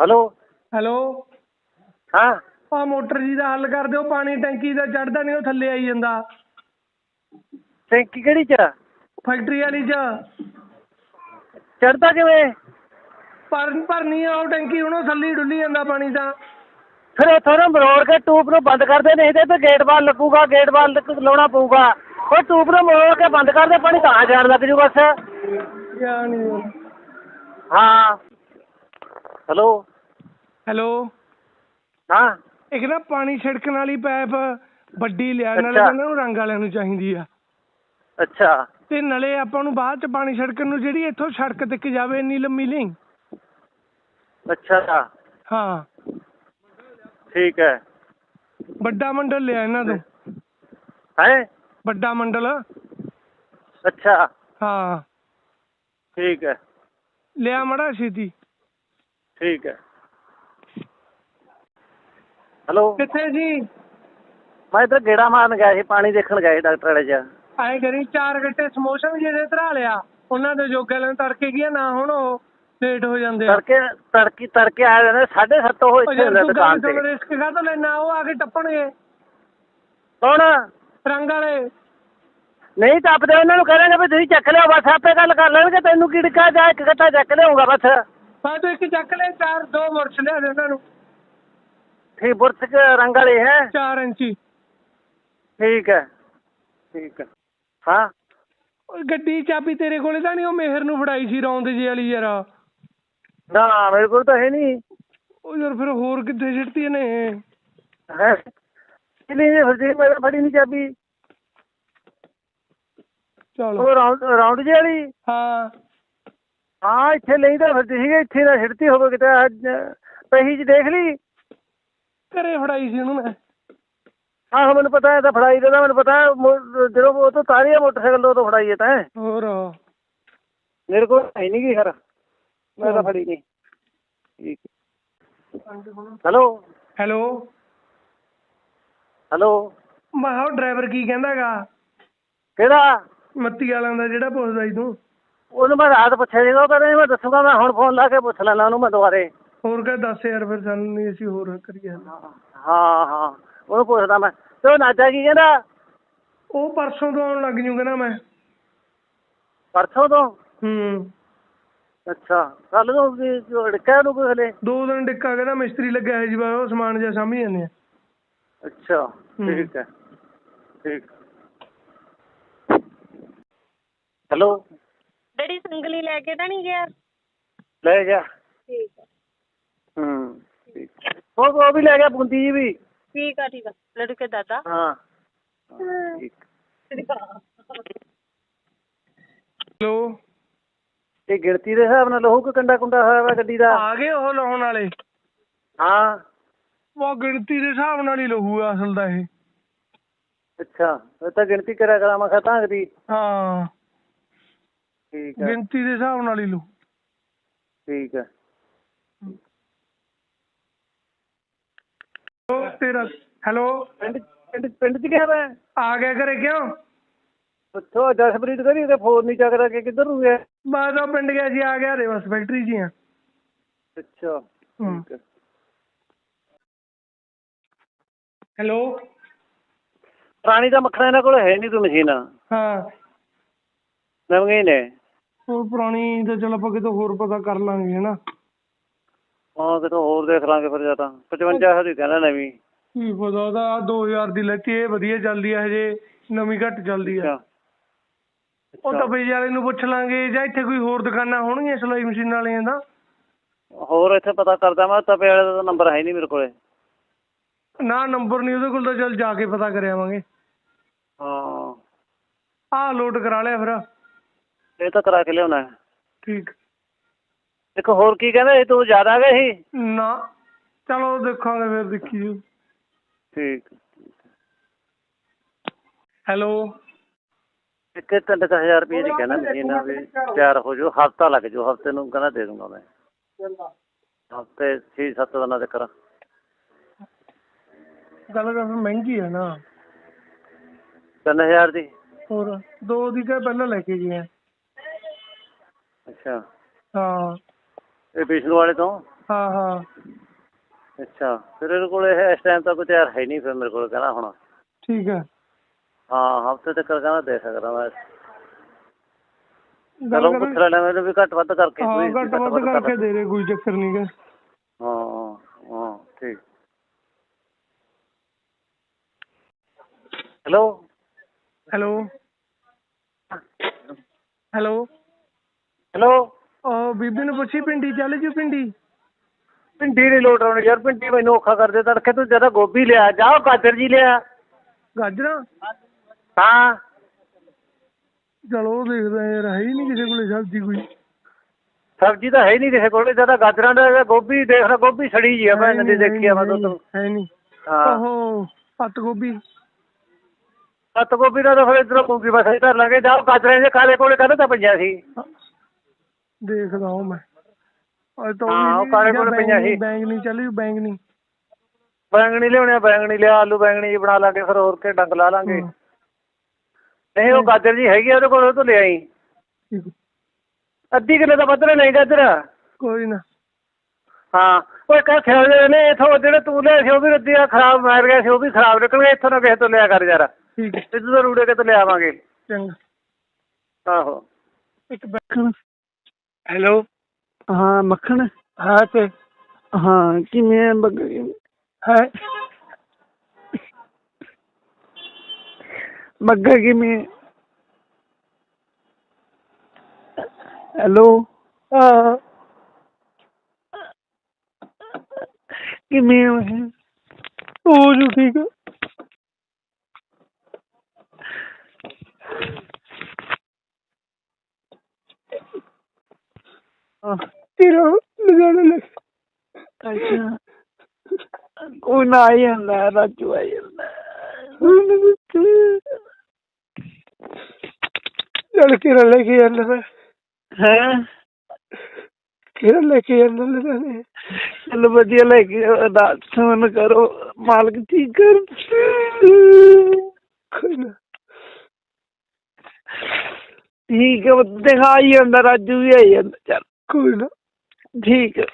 Hello? Hello? ਹਾਂ? ਆ motor ਜੀ ਦਾ ਹੱਲ ਕਰ ਦਿਓ ਪਾਣੀ ਟੈਂਕੀ ਦਾ ਚੜਦਾ ਨਹੀਂ ਉਹ ਥੱਲੇ ਆਈ ਜਾਂਦਾ। ਟੈਂਕੀ ਕਿਹੜੀ ਚ? ਫੈਕਟਰੀ ਵਾਲੀ ਚ। ਚੜਦਾ ਕਿਵੇਂ? ਪਰ ਭਰਨੀ ਆ ਉਹ ਟੈਂਕੀ ਹੁਣ ਉਹ ਥੱਲੇ ਹੀ ਡੁੱਲੀ ਜਾਂਦਾ ਪਾਣੀ ਤਾਂ। ਫਿਰ ਉੱਥੋਂ ਨਾ ਮਰੋੜ ਕੇ ਟੂਬ ਨੂੰ ਬੰਦ ਕਰਦੇ ਨਹੀਂ ਤੇ ਤੇ ਗੇਟ ਬਾਹਰ ਲੱਗੂਗਾ ਗੇਟ ਲੱਗ- ਲਾਉਣਾ ਪਊਗਾ। ਉਹ ਟੂਬ ਨੂੰ ਮਰੋੜ ਕੇ ਬੰਦ ਕਰਦੇ ਪਾਣੀ ਤਾਂ ਜਾਣ ਲੱਗ ਜੂ ਬਸ। ਯਾ ਨਹੀਂ ਹਾਂ। ਹੈਲੋ। ਹੈਲੋ। ਹਾਂ। ਇੱਕ ਨਾ ਪਾਣੀ ਛਿੜਕਣ ਵਾਲੀ ਪਾਈਪ ਵੱਡੀ ਲਿਆ ਨਾਲੇ ਅੱਛਾ। ਇਹਨਾਂ ਨੂੰ ਰੰਗ ਵਾਲਿਆਂ ਨੂੰ ਚਾਹੀਦੀ ਆ। ਅੱਛਾ। ਤੇ ਨਾਲੇ ਆਪਾਂ ਨੂੰ ਬਾਅਦ ਚ ਪਾਣੀ ਛਿੜਕਣ ਨੂੰ ਜਿਹੜੀ ਇੱਥੋਂ ਸੜਕ ਤੱਕ ਜਾਵੇ ਇੰਨੀ ਲੰਮੀ ਲਈ ਅੱਛਾ। ਹਾਂ। ਠੀਕ ਹੈ। ਵੱਡਾ ਮੰਡਲ ਲਿਆ ਇਹਨਾਂ ਤੋਂ। ਹੈ? ਵੱਡਾ ਮੰਡਲ। ਅੱਛਾ। ਹਾਂ। ਠੀਕ ਹੈ। ਲਿਆ ਮੜਾ ਛੇਤੀ। ਠੀਕ ਹੈ। ਹੈਲੋ ਕਿੱਥੇ ਜੀ? ਮੈਂ ਤਾਂ ਗੇੜਾ ਮਾਰਨ ਗਿਆ ਸੀ ਪਾਣੀ ਦੇਖਣ ਗਿਆ ਸੀ ਡਾਕਟਰ ਵਾਲੇ ਚ। ਆਏ ਕਰੀ ਚਾਰ ਗੱਟੇ ਸਮੋਸਾ ਜਿਹਦੇ ਧਰਾ ਲਿਆ ਉਹਨਾਂ ਦੇ ਜੋਗੇ ਲੈਣ ਤੜਕੇ ਗਿਆ ਨਾ ਹੁਣ ਉਹ ਲੇਟ ਹੋ ਜਾਂਦੇ ਆ। ਤੜਕੇ ਤੜਕੀ ਤੜਕੇ ਹੋਏ ਨੇ 7:30 ਉਹ ਇੱਥੇ ਹੁੰਦੇ ਤੂੰ ਦੁਕਾਨ ਤੇ। ਰਿਸਕ ਕਾ ਤੋਂ ਲੈਣਾ ਉਹ ਆ ਕੇ ਟੱਪਣਗੇ। ਕੌਣ? ਰੰਗ ਵਾਲੇ। ਨਹੀਂ ਟੱਪਦੇ ਉਹਨਾਂ ਨੂੰ ਕਹਾਂਗੇ ਵੀ ਤੁਸੀਂ ਚੱਕ ਲਿਓ ਬਸ ਆਪੇ ਗੱਲ ਕਰ ਲੈਣਗੇ ਤੈਨੂੰ ਕੀ ਡਿੱਕਾ ਜਾ ਇੱਕ ਗੱਟਾ ਚੱਕ ਲਿਆਉਂਗਾ ਬਸ। ਤਾਂ ਇੱਕ ਚੱਕ ਲੈ ਚਾਰ ਦੋ ਮੁਰਚ ਲਿਆ ਦੇ ਉਹਨਾਂ ਨੂੰ। ਠੀਕ ਬੁਰਸ ਚ ਰੰਗ ਵਾਲੀ ਹੈ? 4 ਇੰਚੀ। ਠੀਕ ਹੈ। ਠੀਕ ਹੈ। ਹਾਂ। ਉਹ ਗੱਡੀ ਚਾਬੀ ਤੇਰੇ ਕੋਲੇ ਤਾਂ ਨਹੀਂ ਉਹ ਮਿਹਰ ਨੂੰ ਫੜਾਈ ਸੀ ਰੌਂਦ ਜੀ ਵਾਲੀ ਯਾਰ। ਨਾ ਮੇਰੇ ਕੋਲ ਤਾਂ ਹੈ ਨਹੀਂ। ਉਹ ਯਾਰ ਫਿਰ ਹੋਰ ਕਿੱਥੇ ਸਿੱਟਤੀ ਨੇ ਹੈ? ਨਹੀਂ ਜੀ ਫਰਜੀ ਮੈਂ ਤਾਂ ਫੜੀ ਨਹੀਂ ਚਾਬੀ। ਚਲ। ਉਹ ਰਾਉਂਡ ਰਾਉਂਡ ਜਿਹੀ ਵਾਲੀ? ਹਾਂ। ਹਾਂ ਇੱਥੇ ਲਈ ਤਾਂ ਫਿਰਦੀ ਸੀਗੀ ਇੱਥੇ ਨਾ ਛਿੜਤੀ ਹੋਵੇ ਕਿਤੇ ਅੱਜ ਪਹੀ ਚ ਦੇਖ ਲਈ? ਘਰੇ ਫੜਾਈ ਸੀ ਉਹਨੂੰ ਮੈਂ। ਆਹੋ ਮੈਨੂੰ ਪਤਾ ਹੈ ਤਾਂ ਫੜਾਈ ਦੇਦਾ ਮੈਨੂੰ ਪਤਾ ਹੈ, ਮੋ- ਜਦੋਂ ਉਹ ਤੋਂ ਤਾਰੀ ਆ ਮੋਟਰਸਾਈਕਲ ਤੋਂ ਉਹ ਤੋਂ ਫੜਾਈ ਹੈ ਤਾਂ। ਹੋਰ। ਮੇਰੇ ਕੋਲ ਹੈ ਨਹੀਂ ਗੀ ਖਰ। ਮੈਂ ਤਾਂ ਫੜੀ ਨਹੀਂ ਠੀਕ। ਹੈਲੋ। ਹੈਲੋ। ਹੈਲੋ। ਮੈਂ ਕਿਹਾ ਉਹ ਡਰਾਈਵਰ ਕੀ ਕਹਿੰਦਾਗਾ ਕਿਹੜਾ ਮੱਤੀ ਵਾਲਿਆਂ ਦਾ ਜਿਹੜਾ ਪੁੱਛਦਾ ਸੀ ਤੂੰ। ਉਹਨੂੰ ਮੈਂ ਰਾਤ ਪੁੱਛਿਆ ਸੀਗਾ ਉਹ ਕਹਿੰਦਾ ਮੈਂ ਦੱਸੂਗਾ ਮੈਂ ਹੁਣ ਫੋਨ ਲਾ ਕੇ ਪੁੱਛ ਲੈਣਾ ਉਹਨੂੰ ਮੈਂ ਦੁਬਾਰੇ। ਹੋਰ ਕਹ ਦੱਸ ਯਾਰ ਫਿਰ ਸਾਨੂੰ ਨਹੀਂ ਅਸੀਂ ਹੋਰ ਕਰੀਏ। ਹਾਂ ਹਾਂ ਉਹਨੂੰ ਪੁੱਛਦਾ ਮੈਂ। ਤੇ ਉਹ ਨਾਜਾ ਕੀ ਕਹਿੰਦਾ? ਉਹ ਪਰਸੋਂ ਤੋਂ ਆਉਣ ਲੱਗ ਜੂਗਾ ਨਾ ਮੈਂ। ਪਰਸੋਂ ਤੋਂ? ਹੂੰ। ਅੱਛਾ ਕੱਲ ਨੂੰ ਕੀ ਡਿੱਕਾ ਨੂੰ ਕੋਈ ਹਲੇ? ਦੋ ਦਿਨ ਡਿੱਕਾ ਕਹਿੰਦਾ ਮਿਸਤਰੀ ਲੱਗਿਆ ਹੈ ਜੀ ਬਾ ਉਹ ਸਮਾਨ ਜਿਹਾ ਸਾਂਭੀ ਜਾਂਦੇ ਆ। ਅੱਛਾ। ਠੀਕ ਹੈ ਠੀਕ। ਹੈਲੋ? ਡੈਡੀ ਸੰਗਲੀ ਲੈ ਕੇ ਤਾਂ ਨਹੀਂ ਗਿਆ? ਲੈ ਜਾ ਠੀਕ ਆ। ਹੂੰ ਠੀਕ। ਉਹ ਉਹ ਵੀ ਲੈ ਗਿਆ ਬੂੰਦੀ ਜੀ ਵੀ। ਠੀਕ ਆ ਠੀਕ ਆ। ਲੜੂ ਕੇ ਦਾਦਾ। ਹਾਂ। ਠੀਕ। ਹੈਲੋ। ਇਹ ਗਿਣਤੀ ਦੇ ਹਿਸਾਬ ਨਾਲ ਲਹੂ ਕਿ ਕੰਡਾ ਕੁੰਡਾ ਹੋਇਆ ਵਾ ਗੱਡੀ ਦਾ? ਆ ਗਏ ਉਹ ਲਾਉਣ ਵਾਲੇ। ਹਾਂ। ਉਹ ਗਿਣਤੀ ਦੇ ਹਿਸਾਬ ਨਾਲ ਹੀ ਲਹੂ ਆ ਅਸਲ ਦਾ ਇਹ। ਅੱਛਾ ਇਹ ਤਾਂ ਗਿਣਤੀ ਕਰਿਆ ਕਰਾਂ ਮੈਂ ਖਤਾਂ ਦੀ ਹਾਂ। ਠੀਕ ਹੈ ਗਿਣਤੀ ਦੇ ਹਿਸਾਬ ਨਾਲ ਹੀ ਲਹੂ ਠੀਕ ਹੈ ਉਹ ਤੇਰਾ ਹੈਲੋ? ਪਿੰਡ ਪਿੰਡ ਪਿੰਡ ਚ ਗਿਆ ਮੈਂ? ਆ ਗਿਆ ਘਰੇ ਕਿਉਂ? ਉੱਥੋਂ ਜਸਪ੍ਰੀਤ ਕਰੀ ਤੇ ਫੋਨ ਨਹੀਂ ਚੱਕਦਾ ਕਿ ਕਿੱਧਰ ਨੂੰ ਗਿਆ? ਮੈਂ ਤਾਂ ਪਿੰਡ ਗਿਆ ਜੀ ਆ ਗਿਆ ਦੇ ਬਸ ਫੈਕਟਰੀ 'ਚ ਹੀ ਆ। ਅੱਛਾ ਹੂੰ। ਠੀਕ ਹੈ ਹੈਲੋ? ਪੁਰਾਣੀ ਦਾ ਮੱਖਣਾ ਇਹਨਾਂ ਕੋਲ ਹੈ ਨਹੀਂ ਕੋਈ ਮਸ਼ੀਨ। ਹਾਂ। ਨਵੀਆਂ ਨੇ। ਉਹ ਪੁਰਾਣੀ ਤਾਂ ਚਲ ਆਪਾਂ ਕਿਤੋਂ ਹੋਰ ਪਤਾ ਕਰ ਲਾਂਗੇ ਹਨਾ? ਹਾਂ ਕਿਤੋਂ ਹੋਰ ਦੇਖ ਲਾਂਗੇ ਫਿਰ ਜਾਂ ਤਾਂ। 55 ਦੀ ਕਹਿੰਦਾ ਨਵੀਂ। ਕੀ ਪਤਾ ਉਹਦਾ 2000 ਦੀ ਲੈਤੀ ਇਹ ਵਧੀਆ ਚੱਲਦੀ ਆ ਹਜੇ ਨਵੀਂ ਘੱਟ ਚੱਲਦੀ ਆ। ਉਹ ਤਾਂ ਬਈ ਵਾਲੇ ਨੂੰ ਪੁੱਛ ਲਾਂਗੇ ਜਾਂ ਇੱਥੇ ਕੋਈ ਹੋਰ ਦੁਕਾਨਾਂ ਹੋਣਗੀਆਂ ਸਿਲਾਈ ਮਸ਼ੀਨ ਵਾਲੀਆਂ ਦਾ ਹੋਰ ਇੱਥੇ ਪਤਾ ਕਰਦਾ ਮੈਂ ਤਪੇ ਵਾਲੇ ਦਾ ਨੰਬਰ ਹੈ ਨਹੀਂ ਮੇਰੇ ਕੋਲੇ। ਨਾ ਨੰਬਰ ਨਹੀਂ ਉਹਦੇ ਕੋਲ ਤਾਂ ਚੱਲ ਜਾ ਕੇ ਪਤਾ ਕਰ ਆਵਾਂਗੇ ਹਾਂ। ਆਹ ਲੋਡ ਕਰਾ ਲਿਆ ਫਿਰ। ਇਹ ਤਾਂ ਕਰਾ ਕੇ ਲਿਆਉਣਾ ਹੈ। ਠੀਕ। ਇੱਕ ਹੋਰ ਕੀ ਕਹਿੰਦਾ ਇਹ ਤੂੰ ਜ਼ਿਆਦਾ ਗਿਆ ਸੀ? ਨਾ। ਚਲੋ ਦੇਖਾਂਗੇ ਫਿਰ ਦੇਖੀ ਜਾਊ। ਠੀਕ। ਹੈਲੋ। ਇੱਕ ਤਿੰਨ ਕੁ ਹਜ਼ਾਰ ਰੁਪਏ ਦੀ ਕਹਿੰਦਾ ਮਸ਼ੀਨ ਵੀ ਤਿਆਰ ਹੋ ਜਾਊ। ਹਫਤਾ ਲੱਗ ਜਾਊ ਹਫ਼ਤੇ ਨੂੰ ਕਹਿੰਦਾ ਦੇ ਦੂੰਗਾ ਮੈਂ। ਹਫ਼ਤੇ 6-7 ਦਿਨਾਂ ਤੱਕ ਗੱਲ ਕਰ ਮਹਿੰਗੀ ਹੈ ਨਾ। 3000 ਦੀ। ਹੋਰ ਦੋ ਦੀ ਕਹ ਪਹਿਲਾਂ ਲੈ ਕੇ ਗਏ ਆ। ਅੱਛਾ। ਹਾਂ। ਇਹ ਵਿਸ਼ਨੂੰ ਵਾਲੇ ਤੋਂ? ਹਾਂ ਹਾਂ। ਅੱਛਾ। ਫਿਰ ਇਹਦੇ ਕੋਲ ਇਹ ਇਸ ਟਾਈਮ ਤਾਂ ਕੋਈ ਤਿਆਰ ਹੈ ਨਹੀਂ ਫਿਰ ਮੇਰੇ ਕੋਲ ਕਹਿੰਦਾ ਹੁਣ। ਠੀਕ ਹੈ। ਹਾਂ ਹਫ਼ਤੇ ਤੱਕ ਕਹਿੰਦਾ ਦੇ ਸਕਦਾ ਮੈਂ। ਗੱਲ ਚਲੋ ਪੁੱਛ ਲੈਣਾ ਮੈਨੂੰ ਵੀ ਘੱਟ ਵੱਧ ਕਰਕੇ ਹਾਂ ਘੱਟ ਵੱਧ ਕਰਕੇ ਦੇ ਦੇ ਕੋਈ ਚੱਕਰ ਨਹੀਂ ਗਾ। ਹਾਂ ਹਾਂ ਠੀਕ। ਹੈਲੋ। ਹੈਲੋ। ਹੈਲੋ। ਹੈਲੋ? ਉਹ ਬੀਬੀ ਨੂੰ ਪੁੱਛੀ ਪਿੰਡੀ ਚੱਲ ਜੂ ਪਿੰਡੀ ਭਿੰਡੀ ਨਹੀਂ ਲੋਟ ਆਉਣੀ ਯਾਰ ਭਿੰਡੀ ਮੈਨੂੰ ਔਖਾ ਕਰਦੇ ਤੜਕੇ ਤੂੰ ਜਰਾ ਗੋਭੀ ਲਿਆ ਜਾ ਗਾਜਰ ਜੀ ਲਿਆ। ਗਾਜਰਾਂ? ਹਾਂ। ਚਲੋ ਉਹ ਦੇਖਦਾ ਯਾਰ ਹੈ ਹੀ ਨਹੀਂ ਕਿਸੇ ਕੋਲੇ ਸਬਜ਼ੀ ਕੋਈ। ਸਬਜ਼ੀ ਤਾਂ ਹੈ ਹੀ ਨਹੀਂ ਕਿਸੇ ਕੋਲ ਜਦਾ ਗਾਜਰਾਂ ਦਾ ਗੋਭੀ ਦੇਖ ਲੈ ਗੋਭੀ ਸੜੀ ਜੀ ਆ ਮੈਂ ਨਦੀ ਦੇਖੀ ਆ ਮੈਂ ਤੋਂ ਹੈ ਨਹੀਂ। ਹਾਂ। ਉਹ ਪੱਤ ਗੋਭੀ। ਪੱਤ ਗੋਭੀ ਦਾ ਤਾਂ ਫਿਰ ਇਧਰੋਂ ਮੂੰਗੀ ਬਸ ਧਰ ਲਾਂਗੇ ਜਾ ਗਾਜਰਾਂ ਦੇ ਕਾਲੇ ਕੋਲੇ ਕਹਿੰਦਾ ਤਾਂ ਪਈਆਂ ਸੀ। ਦੇਖਦਾ ਹਾਂ ਮੈਂ। ਅੱਜ ਤਾਂ ਹਾਂ, ਉਹ ਕਾਲੇ ਕੋਲੇ ਪਈਆਂ ਸੀ। ਬੈਂਗ ਨਹੀਂ ਚੱਲੀ ਬੈਂਗ ਨਹੀਂ। ਬੈਂਗਣੀ ਲਿਆਉਣੇ ਬੈਂਗਣੀ ਲਿਆ ਆਲੂ ਬੈਂਗਣੀ ਜੀ ਬਣਾ ਲਾਂਗੇ ਫਿਰ ਹੋਰ ਕੇ ਡੰਗ ਲਾ ਲਾਂਗੇ। ਹਾਂ, ਨਹੀਂ ਉਹ ਗਾਜਰ ਜੀ ਹੈਗੀ ਆ ਉਹਦੇ ਕੋਲ ਉਹ ਤੋਂ ਲੈ ਆਈ ਠੀਕ ਹੈ। ਅੱਧੀ ਕਿਲੋ ਦਾ ਵੱਧਣਾ ਨਹੀਂ ਗਾਜਰ। ਕੋਈ ਨਾ। ਹਾਂ ਉਹ ਕਹ ਖਿਆਲ ਨੇ ਇਥੋਂ ਜਿਹੜੇ ਤੂੰ ਲਿਆ ਸੀ ਉਹ ਵੀ ਰੱਦੀ ਆ ਖਰਾਬ ਮਾਰ ਗਿਆ ਸੀ ਉਹ ਵੀ ਖਰਾਬ ਨਿਕਲ ਗਿਆ ਇੱਥੋਂ ਨਾ ਕਿਸੇ ਤੋਂ ਲਿਆ ਕਰ ਯਾਰ। ਠੀਕ ਹੈ ਇੱਧਰ ਤੋਂ ਰੂੜੇ ਕਿਤੋਂ ਲਿਆਵਾਂਗੇ। ਚੰਗਾ। ਆਹੋ। ਇੱਕ ਮੱਖਣ ਹੈਲੋ। ਹਾਂ ਮੱਖਣ? ਹਾਂ ਤੇ। ਹਾਂ ਕਿਵੇਂ ਬੱਗ- ਹੈ? ਬੱਗਾ ਕਿਵੇਂ? ਹੈਲੋ। ਹਾਂ। ਕਿਵੇਂ ਹੋ? ਹੋ ਜੂ ਠੀਕ। ਤੇਰਾ ਲਜਾਣਾ ਲੈ। ਅੱਛਾ। ਕੋਈ ਨਾ ਆਈ ਜਾਂਦਾ ਰਾਜੂ ਆਈ ਜਾਂਦਾ ਚੱਲ ਕਿਹੜਾ ਲੈ ਕੇ ਜਾਂਦਾ ਮੈਂ। ਹੈ? ਕਿਹੜਾ ਲੈ ਕੇ ਜਾਂਦਾ ਲਜਾਣੇ ਚਲੋ ਵਧੀਆ ਲੈ ਕੇ ਕਰੋ। ਮਾਲਕ ਠੀਕ ਕਰ। ਕੋਈ ਨਾ। ਠੀਕ ਹੈ ਦਿਖਾਈ ਜਾਂਦਾ ਰਾਜੂ ਵੀ ਆਈ ਜਾਂਦਾ ਚੱਲ। ਕੋਈ ਨਾ। ਠੀਕ ਹੈ।